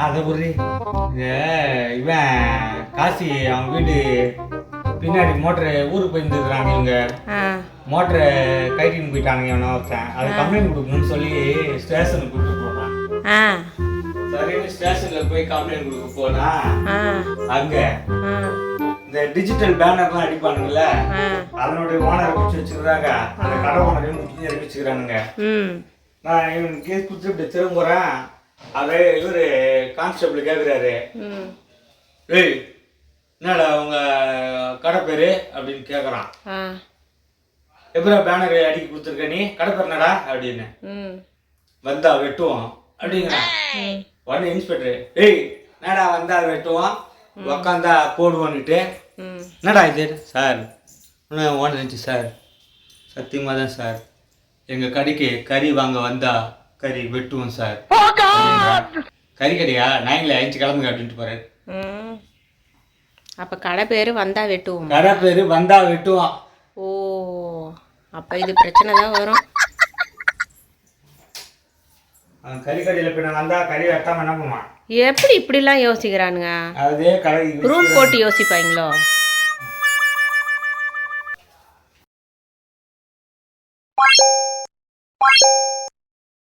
அதை ஒரு இவன் காசி அவன் வீடு பின்னாடி மோட்டரு ஊருக்கு போயிருந்துருக்குறாங்க இவங்க. மோட்டரை கைட்டின்னு போயிட்டானுங்க எவனோ ஒருத்தன். அதை கம்ப்ளைண்ட் கொடுக்கணும்னு சொல்லி ஸ்டேஷனுக்கு கூப்பிட்டு ஆ. சரின்னு ஸ்டேஷனில் போய் கம்ப்ளைண்ட் கொடுக்க போனா அங்கே இந்த டிஜிட்டல் பேனர்லாம் அடிப்பானுங்கல்ல அதனுடைய ஓனரை பிடிச்சி வச்சுக்கிறாங்க. அந்த கடை ஓனரையும் பிடிச்சி வச்சுக்கிறானுங்க. நான் இவன் கேஸ் கொடுத்து இப்படி திரும்புகிறேன் அதே இவர் கான்ஸ்டபிள் கேட்குறாரு ஏய் என்னடா உங்க கடை பேரு? அப்படின்னு கேட்குறான் எப்படா பேனர் அடிக்கி கொடுத்துருக்க நீ? கடை பேர் என்னடா? அப்படின்னு. வந்தா வெட்டுவோம் அப்படிங்கிறான். உடனே இன்ஸ்பெக்டர் ஏய் என்னடா வந்தா வெட்டுவோம் உக்காந்தா போடுவோன்னுட்டு. என்னடா இது? சார் ஓனர் இருந்துச்சு சார். சத்தியமாக தான் சார். எங்கள் கடைக்கு கறி வாங்க வந்தா கறி வெட்டுவோம் சார். கறி கடையா? நாயங்களே அஞ்சு கிளம்புங்க அப்படின்ட்டு போறாரு. அப்போ கடை பேர் வந்தா வெட்டுவோம். கடை பேர் வந்தா வெட்டுவோம். ஓ அப்போ இது பிரச்சனை தான் வரும். கறி கடையில் பின்ன வந்தா கறி வெட்டாம என்ன பண்ணுவான்? எப்படி இப்படிலாம் யோசிக்கிறானுங்க? அதே கடை ரூட் போட்டு யோசிப்பாங்களோ